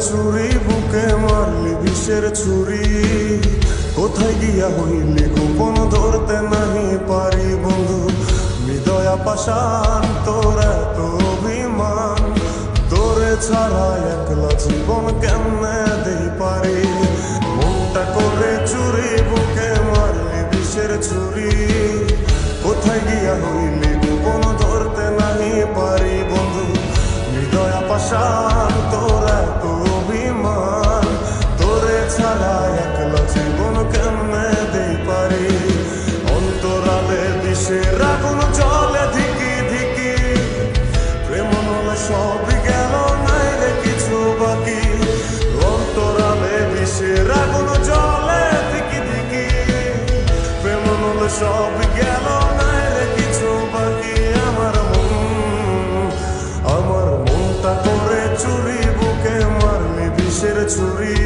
ছুরি, বুকে মারলি বিষের চুরি কোথায় গিয়া হইলি গোপন ধরতে নাহি পারি বন্ধু। হৃদয়া পাশান তোর এত অভিমান। তোরে ছাড়া piacere a sorridere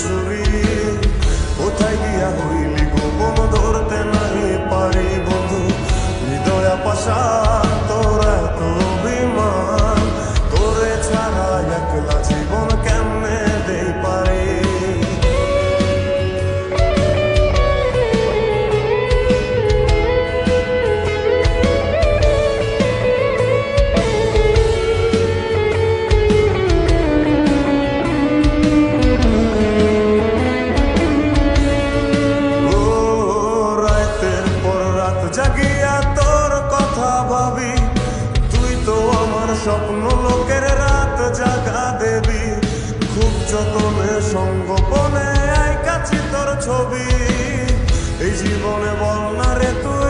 চুরি। কোথায় গিয়া হইলি গোপন ধরতে নাহি পারি বন্ধু। হৃদয়া পাশা চকমে সঙ্গোপনে আই কাছে তোর ছবি। এই জীবনে বল না রে তুই।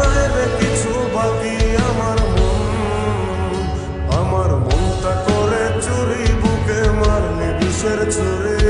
serce